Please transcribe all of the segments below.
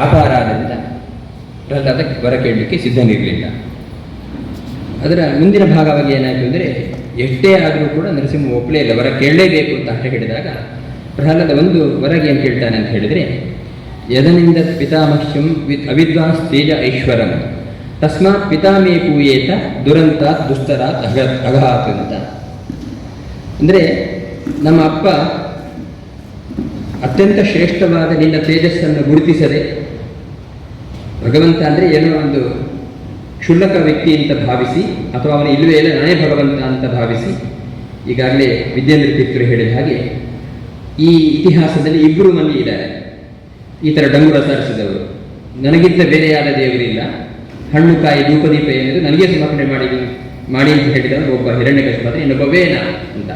ವ್ಯಾಪಾರ ಆದ್ರಿಂದ ಪ್ರಹ್ಲಾದ ವರ ಕೇಳಲಿಕ್ಕೆ ಸಿದ್ಧನಿರಲಿಲ್ಲ. ಅದರ ಮುಂದಿನ ಭಾಗವಾಗಿ ಏನಾಯಿತು ಅಂದರೆ ಎಷ್ಟೇ ಆದರೂ ಕೂಡ ನರಸಿಂಹ ಒಪ್ಪಲೇ ಇಲ್ಲ, ವರ ಕೇಳಲೇಬೇಕು ಅಂತ ಹಠ ಹಿಡಿದಾಗ ಪ್ರಹ್ಲಾದ ಒಂದು ವರಗೆ ಏನು ಕೇಳ್ತಾನೆ ಅಂತ ಹೇಳಿದರೆ, ಯದನಿಂದ ಪಿತಾಮಹ್ಯಂ ವಿತ್ ಅವಿದ್ವಾಂಸ್ ತೇಜ ಐಶ್ವರಂ, ತಸ್ಮಾತ್ ಪಿತಾಮೇ ಪೂಯೇತ ದುರಂತ ದುಷ್ಟರ ಅಘ ಅಘಾತ್ ಅಂತ. ಅಂದರೆ ನಮ್ಮ ಅಪ್ಪ ಅತ್ಯಂತ ಶ್ರೇಷ್ಠವಾದ ನಿನ್ನ ತೇಜಸ್ಸನ್ನು ಗುರುತಿಸದೆ ಭಗವಂತ ಅಂದರೆ ಏನೋ ಒಂದು ಕ್ಷುಲ್ಲಕ ವ್ಯಕ್ತಿ ಅಂತ ಭಾವಿಸಿ ಅಥವಾ ಅವನು ಇಲ್ಲವೇ ಇಲ್ಲ, ನಾನೇ ಭಗವಂತ ಅಂತ ಭಾವಿಸಿ ಈಗಾಗಲೇ ವಿದ್ಯೇಂದ್ರ ತೀರ್ಥರು ಹೇಳಿದ ಹಾಗೆ ಈ ಇತಿಹಾಸದಲ್ಲಿ ಇಬ್ಬರು ಮಂದಿ ಇದ್ದಾರೆ. ಈ ಥರ ಡಂಗುರ ಸಾರಿಸಿದವರು ನನಗಿಂತ ಬೇರೆಯಾದ ದೇವರಿಲ್ಲ. ಹಣ್ಣು ಕಾಯಿ ಧೂಪದೀಪ ಏನಿದೆ ನನಗೆ ಸಮರ್ಪಣೆ ಮಾಡಿ ಮಾಡಿ ಅಂತ ಹೇಳಿದವನು ಒಬ್ಬ ಹಿರಣ್ಯಕಶ್ಯಪ ಆದರೆ ಇನ್ನೊಬ್ಬ ವೇನ ಅಂತ.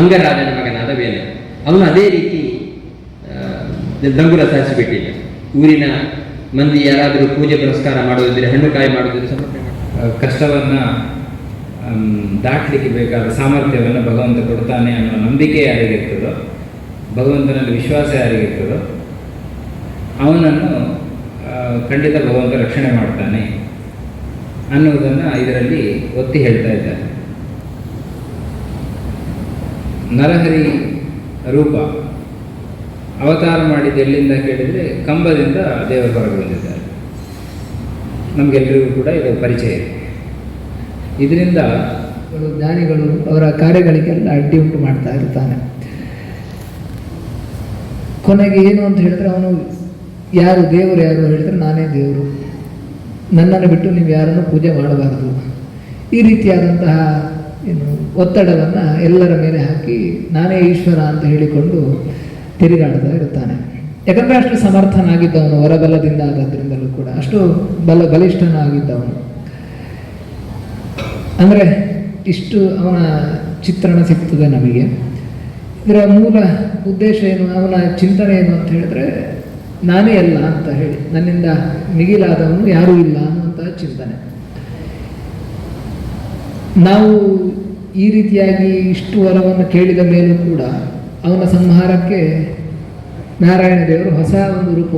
ಅಂಗರಾಜನ ಮಗನಾದ ವೇನ ಅವನು ಅದೇ ರೀತಿ ಡಂಗುರ ಸಾರಿಸಿಬಿಟ್ಟಿಲ್ಲ ಊರಿನ ಮಂದಿ ಯಾರಾದರೂ ಪೂಜೆ ಪುರಸ್ಕಾರ ಮಾಡೋದಿದ್ರೆ ಹಣ್ಣು ಕಾಯಿ ಮಾಡೋದಿದ್ರೆ ಮಾಡಿ ಕಷ್ಟವನ್ನು ದಾಟಲಿಕ್ಕೆ ಬೇಕಾದ ಸಾಮರ್ಥ್ಯವನ್ನು ಭಗವಂತ ಕೊಡ್ತಾನೆ ಅನ್ನೋ ನಂಬಿಕೆ ಯಾರಿಗಿರ್ತದೋ ಭಗವಂತನಲ್ಲಿ ವಿಶ್ವಾಸ ಯಾರಿಗಿರ್ತದೋ ಅವನನ್ನು ಖಂಡಿತ ಭಗವಂತ ರಕ್ಷಣೆ ಮಾಡ್ತಾನೆ ಅನ್ನೋದನ್ನು ಇದರಲ್ಲಿ ಒತ್ತಿ ಹೇಳ್ತಾ ಇದ್ದಾರೆ. ನರಹರಿ ರೂಪ. ಅವತಾರ ಮಾಡಿದ್ದು ಎಲ್ಲಿಂದ ಕೇಳಿದರೆ ಕಂಬದಿಂದ ದೇವರು ಹೊರಗೆ ಬಂದಿದ್ದಾರೆ. ನಮಗೆಲ್ಲರಿಗೂ ಕೂಡ ಇದು ಪರಿಚಯ ಇದೆ. ಇದರಿಂದ ಗಳು, ಜ್ಞಾನಿಗಳು ಅವರ ಕಾರ್ಯಗಳಿಗೆಲ್ಲ ಅಡ್ಡಿ ಉಂಟು ಮಾಡ್ತಾ ಇರ್ತಾನೆ. ಕೊನೆಗೆ ಏನು ಅಂತ ಹೇಳಿದ್ರೆ ಅವನು ಯಾರು ದೇವರು ಯಾರು ಹೇಳಿದ್ರೆ ನಾನೇ ದೇವರು. ನನ್ನನ್ನು ಬಿಟ್ಟು ನೀವು ಯಾರನ್ನು ಪೂಜೆ ಮಾಡಬಾರದು. ಈ ರೀತಿಯಾದಂತಹ ಏನು ಒತ್ತಡವನ್ನು ಎಲ್ಲರ ಮೇಲೆ ಹಾಕಿ ನಾನೇ ಈಶ್ವರ ಅಂತ ಹೇಳಿಕೊಂಡು ತಿರುಗಾಡ್ತಾ ಇರ್ತಾನೆ ಯಾಕಂದ್ರೆ ಅಷ್ಟು ಸಮರ್ಥನಾಗಿದ್ದವನು, ಹೊರಬಲದಿಂದ ಆದದ್ರಿಂದಲೂ ಕೂಡ ಅಷ್ಟು ಬಲ, ಬಲಿಷ್ಠನಾಗಿದ್ದವನು. ಅಂದರೆ ಇಷ್ಟು ಅವನ ಚಿತ್ರಣ ಸಿಗ್ತದೆ ನಮಗೆ. ಇದರ ಮೂಲ ಉದ್ದೇಶ ಏನು, ಅವನ ಚಿಂತನೆ ಏನು ಅಂತ ಹೇಳಿದ್ರೆ, ನಾನೇ ಅಲ್ಲ ಅಂತ ಹೇಳಿ, ನನ್ನಿಂದ ಮಿಗಿಲಾದವನು ಯಾರೂ ಇಲ್ಲ ಅನ್ನುವಂತಹ ಚಿಂತನೆ. ನಾವು ಈ ರೀತಿಯಾಗಿ ಇಷ್ಟು ವರವನ್ನು ಕೇಳಿದ ಮೇಲೂ ಕೂಡ ಅವನ ಸಂಹಾರಕ್ಕೆ ನಾರಾಯಣ ದೇವರು ಹೊಸ ಒಂದು ರೂಪ